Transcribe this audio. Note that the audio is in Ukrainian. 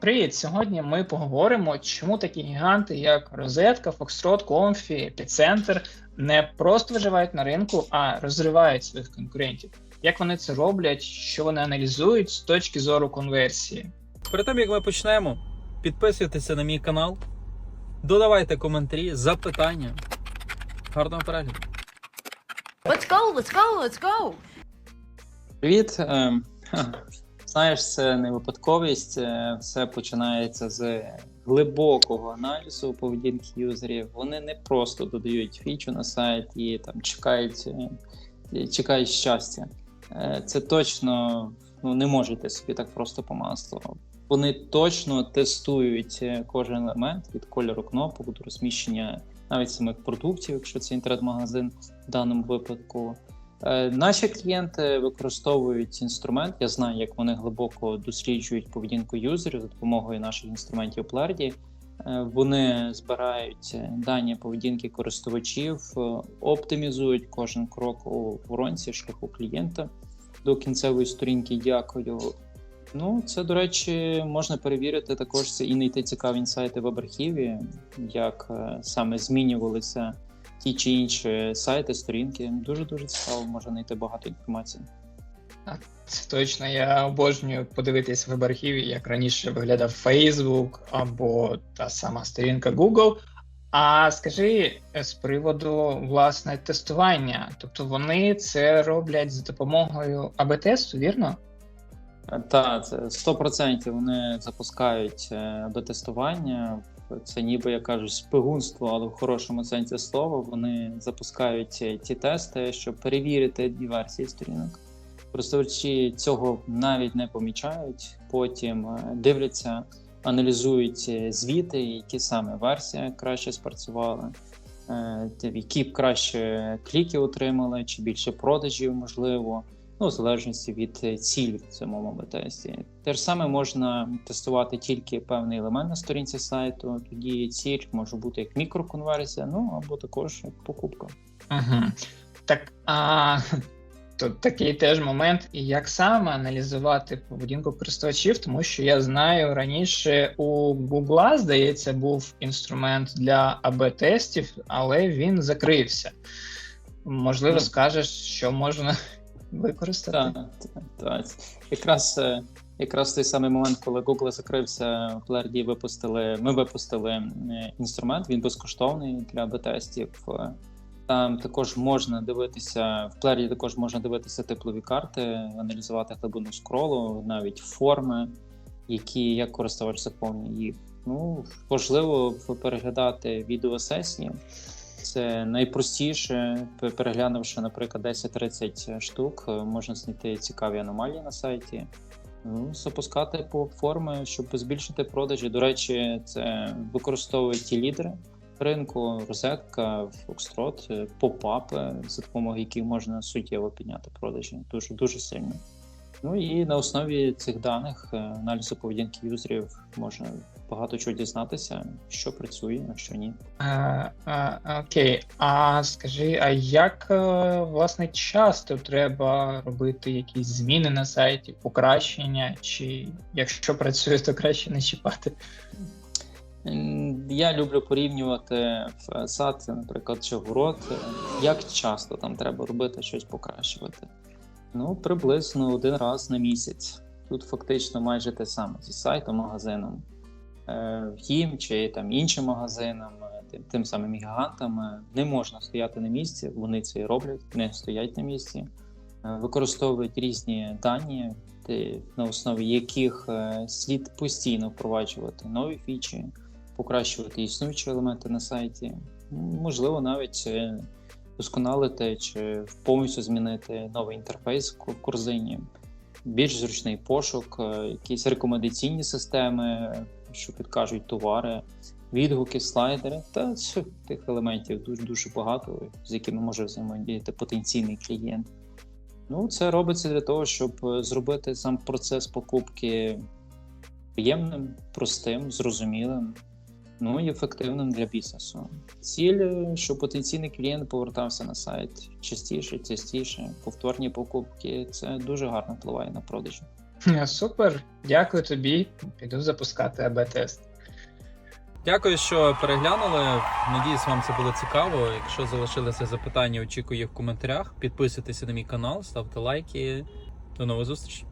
Привіт! Сьогодні ми поговоримо, чому такі гіганти, як Розетка, Foxtrot, Comfy, Epicenter не просто виживають на ринку, а розривають своїх конкурентів. Як вони це роблять, що вони аналізують з точки зору конверсії? Перед тим як ми почнемо, підписуйтеся на мій канал, додавайте коментарі, запитання. Гарного перегляду. Let's go, let's go, let's go. Привіт. Ха, Знаєш, це не випадковість. е, Все починається з глибокого аналізу поведінки юзерів. Вони не просто додають фічу на сайт і там чекають, е, чекають щастя. Е, Це точно ну, не можете собі так просто по маслу. Вони точно тестують кожен елемент від кольору кнопок до розміщення навіть самих продуктів, якщо це інтернет-магазин в даному випадку. Е, Наші клієнти використовують інструмент. Я знаю, як вони глибоко досліджують поведінку юзерів за допомогою наших інструментів Plardy. Е, Вони збирають е, дані поведінки користувачів, оптимізують кожен крок у воронці шляху клієнта до кінцевої сторінки. Дякую. Ну, це, до речі, можна перевірити також це і знайти цікаві інсайти в архіві, як саме змінювалися ті чи інші сайти, сторінки. Дуже дуже цікаво, можна знайти багато інформації. Це точно я обожнюю подивитись в архіві, як раніше виглядав Facebook або та сама сторінка Google. А скажи е, з приводу власне тестування, тобто вони це роблять за допомогою АБ-тесту, вірно? Так, це 100% вони запускають е, до тестування. Це ніби як кажуть шпигунство, але в хорошому сенсі слова. Вони запускають е, ті тести, щоб перевірити дві версії сторінок. Користувачі цього навіть не помічають. Потім е, дивляться, аналізують е, звіти, які саме версія краще спрацювала, е, які б краще кліки отримали, чи більше продажів можливо. Ну, в залежності від е, цілі в цьому АБ-тесті. Те ж саме можна тестувати тільки певний елемент на сторінці сайту. Тоді ціль може бути як мікроконверсія, ну або також як покупка. Угу. Так, а тут такий теж момент, і як саме аналізувати поведінку користувачів, тому що я знаю раніше у Google, здається, був інструмент для АБ-тестів, але він закрився. Можливо, Ну. скажеш, що можна використати. Так, так, так. Якраз, е, якраз той самий момент, коли Google закрився, в випустили. Ми випустили е, інструмент, він безкоштовний для АБ-тестів. Е, Там також можна дивитися, в Plardy також можна дивитися теплові карти, аналізувати глибину скролу, навіть форми, які як користувач заповнює їх. Ну, важливо переглядати відеосесії. Це найпростіше, переглянувши, наприклад, 10-30 штук, е, можна знайти цікаві аномалії на сайті. Ну, запускати по форми, щоб збільшити продажі. До речі, це використовують ті лідери ринку, розетка, Foxtrot, е, попапи, за допомогою яких можна суттєво підняти продажі. Дуже дуже сильно. Ну і на основі цих даних е, аналізу поведінки юзерів можна багато чого дізнатися, що працює, а що ні. А, а, окей, а скажи, а як е, власне часто треба робити якісь зміни на сайті, покращення, чи якщо працює, то краще не чіпати? Я люблю порівнювати в сад, наприклад, чи город, е, як часто там треба робити щось покращувати. Ну, приблизно один раз на місяць. Тут фактично майже те саме зі сайтом, магазином. Е, Їм чи там іншим магазинам, е, тим, тим самим гігантам е, не можна стояти на місці, вони це і роблять, не стоять на місці. Е, Використовують різні дані, на основі яких е, слід постійно впроваджувати нові фічі, покращувати існуючі елементи на сайті, можливо, навіть е, досконалити чи повністю змінити новий інтерфейс в корзині, більш зручний пошук, е, якісь рекомендаційні системи, е, що підкажуть товари, відгуки, слайдери та тих елементів дуже дуже багато, з якими може взаємодіяти потенційний клієнт. Ну, це робиться для того, щоб е, зробити сам процес покупки приємним, простим, зрозумілим, ну і ефективним для бізнесу. Ціль, е, щоб потенційний клієнт повертався на сайт частіше, частіше. Повторні покупки це дуже гарно впливає на продажі. Супер, дякую тобі. Піду запускати АБ-тест. Дякую, що переглянули. Надіюсь, вам це було цікаво. Якщо залишилися запитання, очікую їх в коментарях. Підписуйтесь на мій канал, ставте лайки. До нових зустрічей.